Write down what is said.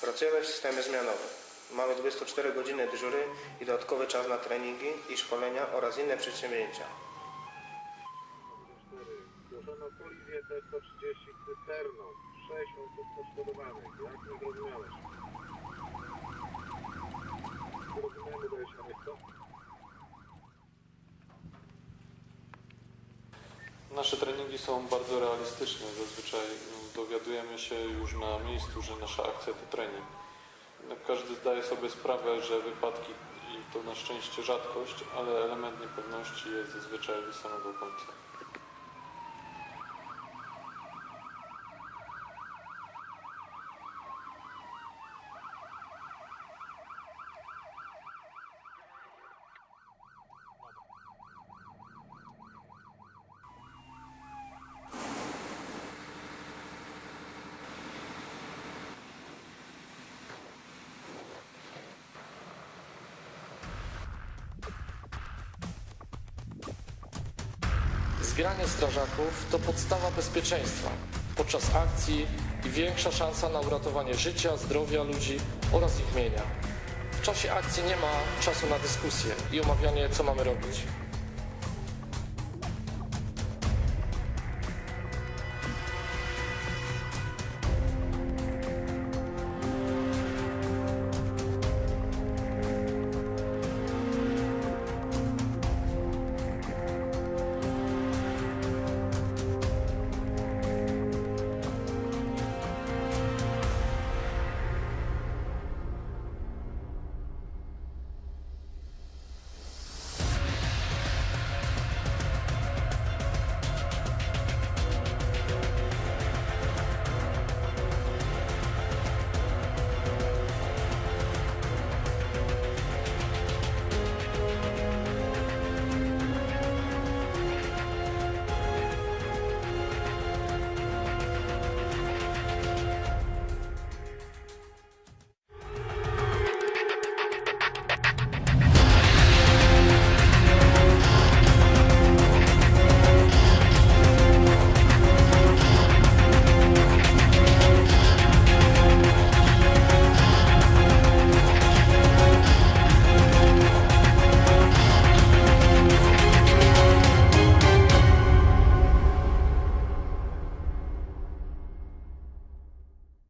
Pracujemy w systemie zmianowym. Mamy 24 godziny dyżury i dodatkowy czas na treningi i szkolenia oraz inne przedsięwzięcia. Zgłoszono kolizję T-130 z cysterną. 6 osób poszkodowanych. Jak nie? Nasze treningi są bardzo realistyczne. Zazwyczaj no, dowiadujemy się już na miejscu, że nasza akcja to trening. No, Każdy zdaje sobie sprawę, że wypadki i to na szczęście rzadkość, ale element niepewności jest zazwyczaj do samego końca. Zbieranie strażaków to podstawa bezpieczeństwa podczas akcji i większa szansa na uratowanie życia, zdrowia ludzi oraz ich mienia. W czasie akcji nie ma czasu na dyskusję i omawianie, co mamy robić.